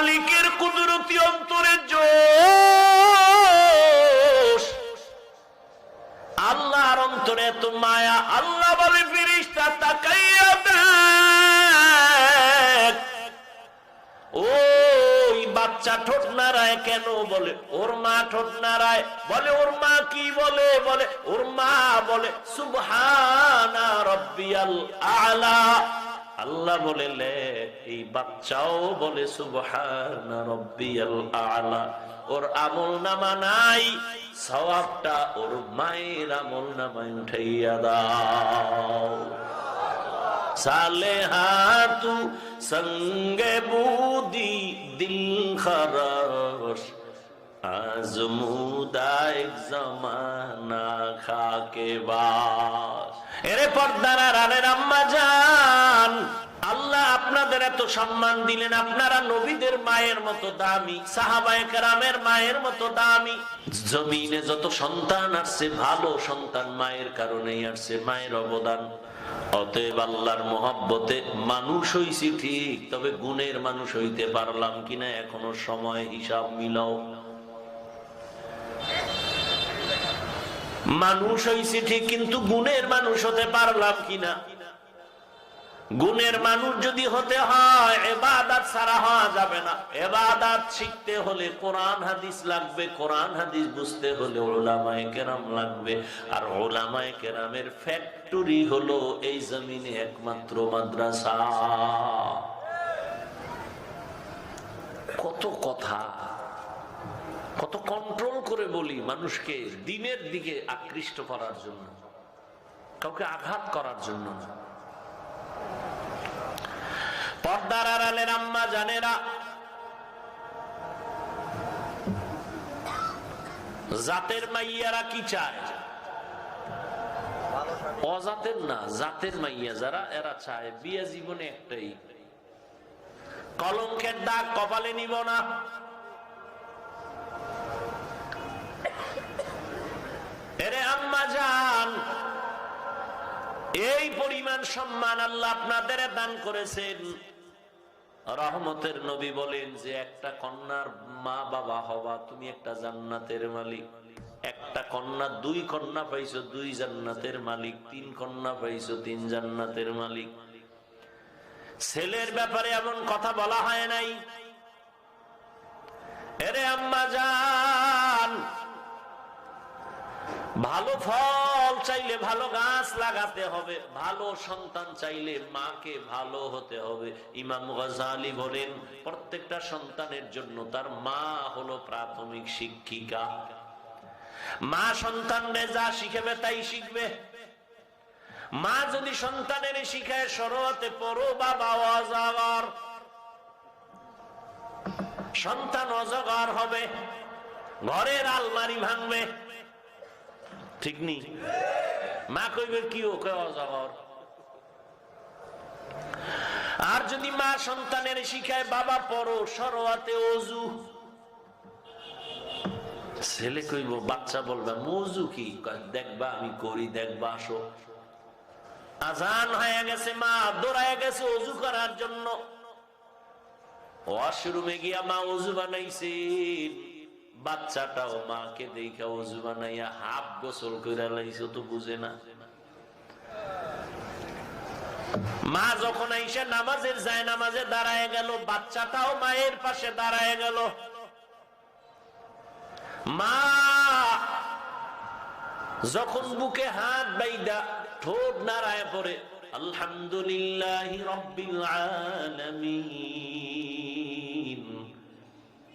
মালিকের কুদরতি অন্তরে আল্লাহর অন্তরে এত মায়া, আল্লাহ বলে ফিরিস্তা তাকাইয়া বাচ্চা ঠোঁট নাড়ায় কেন বলে? ওর মা ঠোঁট নাড়ায় বলে, ওর মা কি বলে? বলে, ওর মা বলে, সুবহানা রব্বিয়াল আলা। আল্লাহ বলে লে এই বাচ্চাও বলে, সুবহানা রব্বিয়াল আলা। ওর আমল নামা নাই, সওয়াবটা ওর মায়ের আমল নামায় উঠাইয়া দাও। সালেহাতু সঙ্গে বুদি দিল খরস আজমুদায় জমানা খাকে বাস। এরে পর্দারা রানের আম্মা যান। আল্লাহ আপনাদের এত সম্মান দিলেন, আপনারা নবীদের মায়ের মতো দামি, সাহাবায়ে মায়ের মতো দামি। জমিনে যত সন্তান আসছে, ভালো সন্তান মায়ের কারণেই আসছে, মায়ের অবদান। অতএব আল্লাহর মোহাব্বতে মানুষ হইছি ঠিক, তবে গুণের মানুষ হইতে পারলাম কিনা এখনও সময় হিসাব মিলাও। মানুষ হইছি ঠিক, কিন্তু গুণের মানুষ হতে পারলাম কিনা? গুণের মানুষ যদি হতে হয়, এবাদাত সারা হওয়া যাবে না। এবাদাত শিখতে হলে কোরআন, হাদিস লাগবে, কোরআন, হাদিস বুঝতে হলে ওলামায় কেরাম লাগবে। আর ওলামায় কেরামের ফ্যাক্টরি হলো এই জমিনে একমাত্র মাদ্রাসা। কত কথা, কত কন্ট্রোল করে বলি মানুষকে দিনের দিকে আকৃষ্ট করার জন্য, কাউকে আঘাত করার জন্য না। পর্দার আড়ালের আম্মা জানেরা জাতের মাইয়ারা কি চায়? অজাতের না, জাতের মাইয়া যারা, এরা চায় বিয়ে জীবনে একটাই। কলঙ্কের দাগ কপালে নিব না। এরে আম্মা যান এই পরিমাণ সম্মান আল্লাহ আপনাদের দান করেছেন। রহমতের নবী বলেন যে একটা কন্যার মা বাবা হবা তুমি একটা জান্নাতের মালিক। একটা কন্যা, দুই কন্যা পাইছো, দুই জান্নাতের মালিক। তিন কন্যা পাইছো, তিন জান্নাতের মালিক। ছেলের ব্যাপারে এমন কথা বলা হয় নাই। এরে আম্মা যান। ভালো ফল চাইলে ভালো গাছ লাগাতে হবে, ভালো সন্তান চাইলে মাকে ভালো হতে হবে। ইমাম গজালি বলেন, প্রত্যেকটা সন্তানের জন্য তার মা হলো প্রাথমিক শিক্ষিকা। মা সন্তানরে যা শিখাবে তাই শিখবে। মা যদি সন্তানের শিখায় সরতে পড়ো বাবা অজাগর। সন্তান অজগর হবে, ঘরের আলমারি ভাঙবে। ঠিক নেই। মা কইবে, কি ওকে অজগর আর যদি মা সন্তানের শিখায়, বাবা, পড়ো, সরোয়াতে অজু। ছেলে কইব, বাচ্চা বলবে, মজু কি? দেখবা, আমি করি, দেখবা, আসো। আজান হয়ে গেছে, মা দৌড়ায় গেছে অজু করার জন্য। ওয়াশরুমে গিয়া মা অজু বানাইছেন। বাচ্চাটাও মাকে দেখা অজু বানাইয়া হাফ গোসল করে লাইছে তো বুঝে না। মা যখন আইসা নামাজের যায় নামাজে দাঁড়ায় গেল, বাচ্চাটাও মায়ের পাশে দাঁড়ায় গেল। মা, যখন বুকে হাত বাইদা ঠোঁট নাড়ায় পড়ে, আলহামদুলিল্লাহ রব্বিল আলামিন।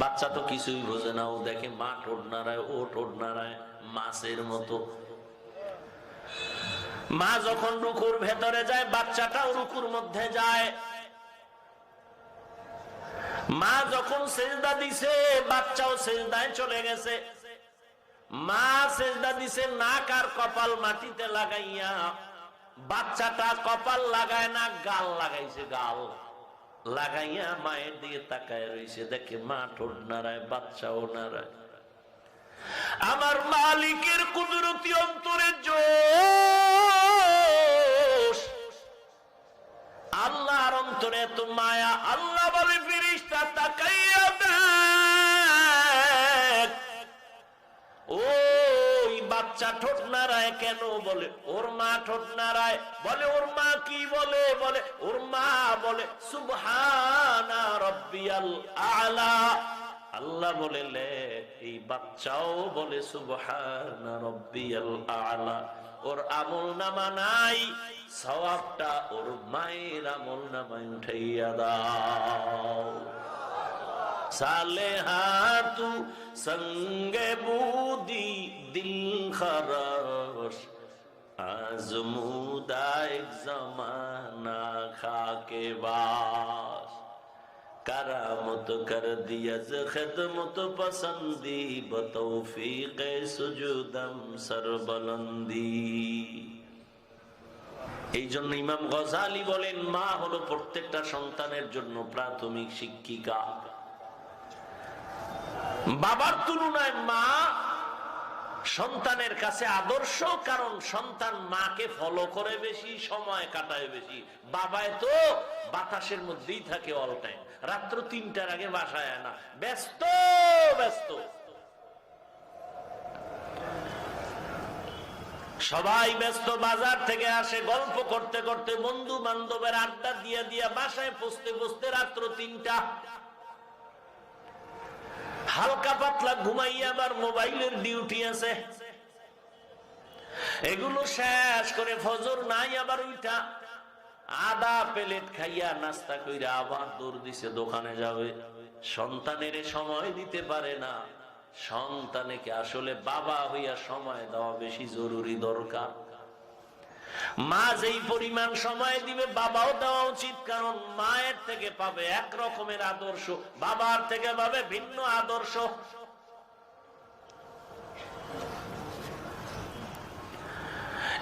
বাচ্চা তো কিছুই বোঝে না, ও দেখে মা ঠোঁট নাড়ায়, ও ঠোঁট নাড়ায়, মাছের মতো। মা যখন রুকুর ভেতরে যায়, বাচ্চাটাও রুকুর মধ্যে যায়। মা যখন সেজদা দিছে, বাচ্চাও সেজদায় চলে গেছে। মা সেজদা দিছে নাক আর কপাল মাটিতে লাগাইয়া। বাচ্চাটা কপাল লাগায় না, গাল লাগাইছে গাল। লাগাইয়া মায়ের দিকে তাকায় রয়েছে দেখে মা ঠোঁট নাড়ায়, বাচ্চাও নাড়ায়। আমার মালিকের কুদরতি অন্তরে জোশ। আল্লাহর অন্তরে এত মায়া, আল্লাহ কেন বলে? ওর মা ঠোঁট নাড়ায়। বলে, ওর মা কি বলে? বলে, ওর মা বলে, সুবহানা রব্বিয়াল আলা। আল্লাহ বলেলে এই বাচ্চাও বলে, সুবহানা রব্বিয়াল আলা। ওর আমল নামা নাই, সওয়াবটা ওর মায়ের আমল নামায় উঠাইয়া দাও। সালেহাতু সঙ্গে বুদি দিল খরস আজমুদা এক জমানা খাকে বাস। কারামত কর দিয়াজ, খেদমত পসন্দি, বতৌফিক সুজুদম সরবলন্দি। এই জন্য ইমাম গজালি বলেন, মা হলো প্রত্যেকটা সন্তানের জন্য প্রাথমিক শিক্ষিকা। বাবার তুলনায় মা সন্তানের কাছে আদর্শ, কারণ সন্তান মাকে ফলো করে বেশি, সময় কাটায় বেশি। বাবায় তো বাতাসের মধ্যেই থাকে অল টাইম রাত্র তিনটার আগে বাসায় না ব্যস্ত ব্যস্ত। সবাই ব্যস্ত, বাজার থেকে আসে, গল্প করতে করতে বন্ধু বান্ধবের আড্ডা দিয়া দিয়া বাসায় পৌঁছতে পৌঁছতে রাত্র তিনটা। হালকা পাতলা ঘুমাইয়া আবার মোবাইলের ডিউটি আছে। এগুলো শেষ করে ফজর নাই আবার ওইটা। আদা প্লেট খাইয়া নাস্তা কইরা আবার দৌড় দিছে, দোকানে যাবে। সন্তানের সময় দিতে পারে না। সন্তানেকে আসলে বাবা হইয়া সময় দেওয়া বেশি জরুরি দরকার। মা যেই পরিমাণ সময় দিবে, বাবাও দেওয়া উচিত, কারণ মায়ের থেকে পাবে এক রকমের আদর্শ, বাবার থেকে পাবে ভিন্ন আদর্শ।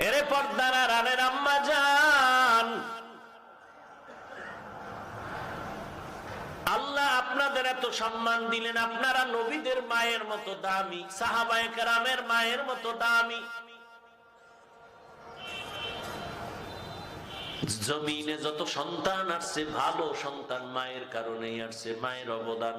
এরে পর্দারা রানের আম্মা যান আল্লাহ আপনাদের এত সম্মান দিলেন, আপনারা নবীদের মায়ের মতো দামি, সাহাবায়ে কেরামের মায়ের মতো দামি। জমিনে যত সন্তান আসছে, ভালো সন্তান মায়ের কারণেই আসছে, মায়ের অবদান।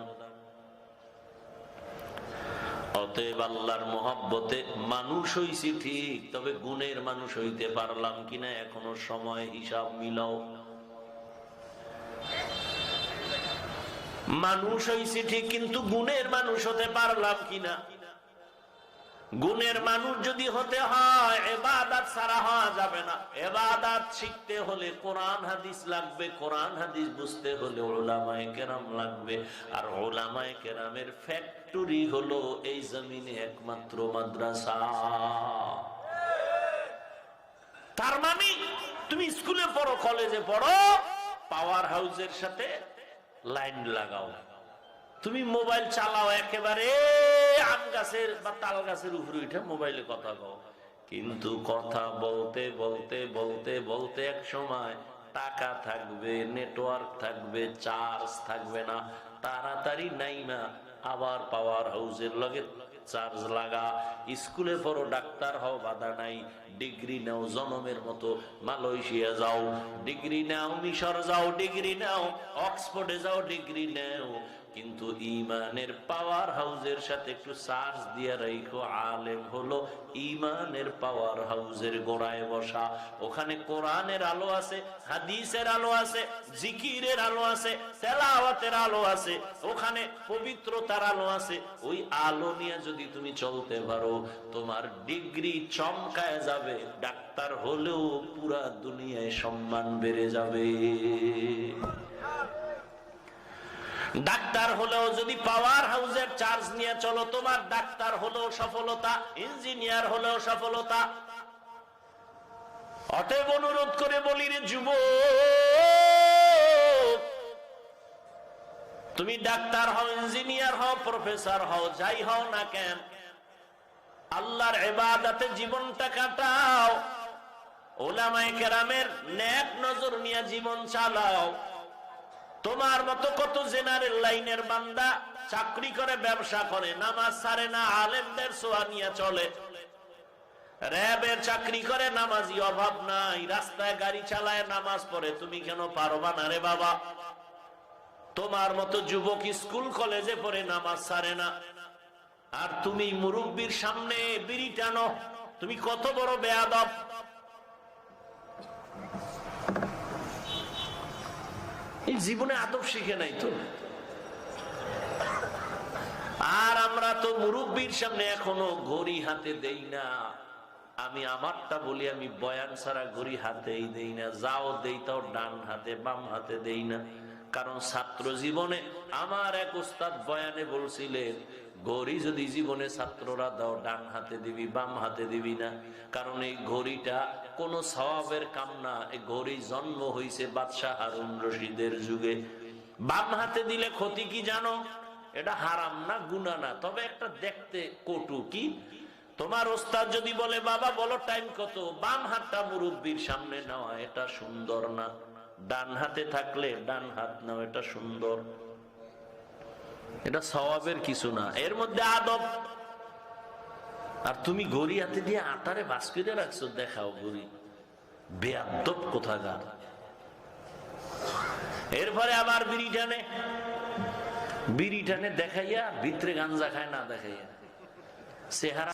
অতএব আল্লাহর মহব্বতে মানুষ হইছি ঠিক, তবে গুণের মানুষ হইতে পারলাম কিনা এখনও সময় হিসাব মিলাও। মানুষ হইছি ঠিক, কিন্তু গুণের মানুষ হতে পারলাম কিনা? গুণের মানুষ যদি হতে হয়, এবাদাত সারা হওয়া যাবে না। এবাদাত শিখতে হলে কোরআন হাদিস লাগবে, কোরআন হাদিস বুঝতে হলে ওলামায় কেরাম লাগবে। আর ওলামায় কেরামের ফ্যাক্টরি হলো এই জমিনে একমাত্র মাদ্রাসা। তার মানে তুমি স্কুলে পড়ো, কলেজে পড়ো পাওয়ার হাউসের সাথে লাইন লাগাও। তুমি মোবাইল চালাও একেবারে। আম গাছের বা তাল গাছের উপরে উঠে মোবাইলে কথা কও। কিন্তু কথা বলতে বলতে বলতে বলতে এক সময় টাকা থাকবে নেটওয়ার্ক থাকবে চার্জ থাকবে না, তাড়াতাড়ি নাই না আবার পাওয়ার হাউসের লগে চার্জ লাগা। স্কুলে পড়ো, ডাক্তার হও, বাধা নাই। ডিগ্রি নাও জনমের মতো মালয়েশিয়া যাও, ডিগ্রি নাও মিশর যাও, ডিগ্রি নাও অক্সফোর্ডে যাও, ডিগ্রি নাও। কিন্তু ইমানের পাওয়ার হাউসের সাথে একটু চার্জ দিয়ে রাখো আলেম হলো ইমানের পাওয়ার হাউসের গোড়ায় বসা। ওখানে কোরআনের আলো আছে, হাদিসের আলো আছে, জিকিরের আলো আছে, তেলাওয়াতের আলো আছে, ওখানে পবিত্রতার আলো আছে। ওই আলো নিয়ে যদি তুমি চলতে পারো তোমার ডিগ্রি চমকায় যাবে। ডাক্তার হলেও পুরা দুনিয়ায় সম্মান বেড়ে যাবে। ডাক্তার হলেও যদি পাওয়ার হাউসের চার্জ নিয়ে চলো, তোমার ডাক্তার হলেও সফলতা ইঞ্জিনিয়ার হলেও সফলতা। অতএব অনুরোধ করে বলি রে যুব তুমি ডাক্তার হও ইঞ্জিনিয়ার হও প্রফেসর হও, যাই হও না কেন আল্লাহর এবাদাতে জীবনটা কাটাও। ওলামায়ে কেরামের ন্যাক নজর নিয়ে জীবন চালাও। তোমার মতো কত জেনারেল লাইনের বান্দা চাকরি করে, ব্যবসা করে, নামাজ ছাড়ে না, আলেমদের সোয়া নিয়ে চলে। র্যাবের চাকরি করে, নামাজি অভাব নাই, রাস্তায় গাড়ি চালায়, নামাজ পড়ে। তুমি কেন পারবা না রে বাবা? তোমার মতো যুবক স্কুল, কলেজে পড়ে, নামাজ সারে না। আর তুমি মুরব্বীর সামনে বিড়ি টানো। তুমি কত বড় বেয়াদব। এই জীবনে আদব শিখে নাই তো। আর আমরা তো মুরব্বীর সামনে এখনও ঘড়ি হাতে দেই না। আমি আমারটা বলি, আমি বয়ান ছাড়া ঘড়ি হাতেই দেই না। যাও দেই তাও ডান হাতে, বাম হাতে দেই না। কারণ ছাত্র জীবনে আমার এক উস্তাদ বয়ানে বলছিলেন ঘড়ি যদি জীবনে ছাত্ররা দাও, ডান হাতে দিবি, বাম হাতে দিবি না। কারণ এই ঘড়িটা কোন স্বভাবের কাম না। এই ঘড়ি জন্ম হইছে বাদশাহ হারুন রশিদের যুগে। বাম হাতে দিলে ক্ষতি কি জানো? এটা হারাম না গুনা না। তবে একটা দেখতে কটু কি? তোমার ওস্তাদ যদি বলে, বাবা, বলো টাইম কত? বাম হাতটা মুরব্বীর সামনে নেওয়া এটা সুন্দর না। ডান হাতে থাকলে ডান হাত নাও, এটা সুন্দর। এটা স্বভাবের কিছু না। এর মধ্যে আদব। আর তুমি গড়ি হাতে দিয়ে আটারে বাস করে রাখছো, দেখাও গড়ি। বেআব কোথাকার। এরপরে আবার বিড়ি টানে। বিড়ি টানে দেখাইয়া ভিতরে গাঞ্জা খায়, না দেখাইয়া। চেহারা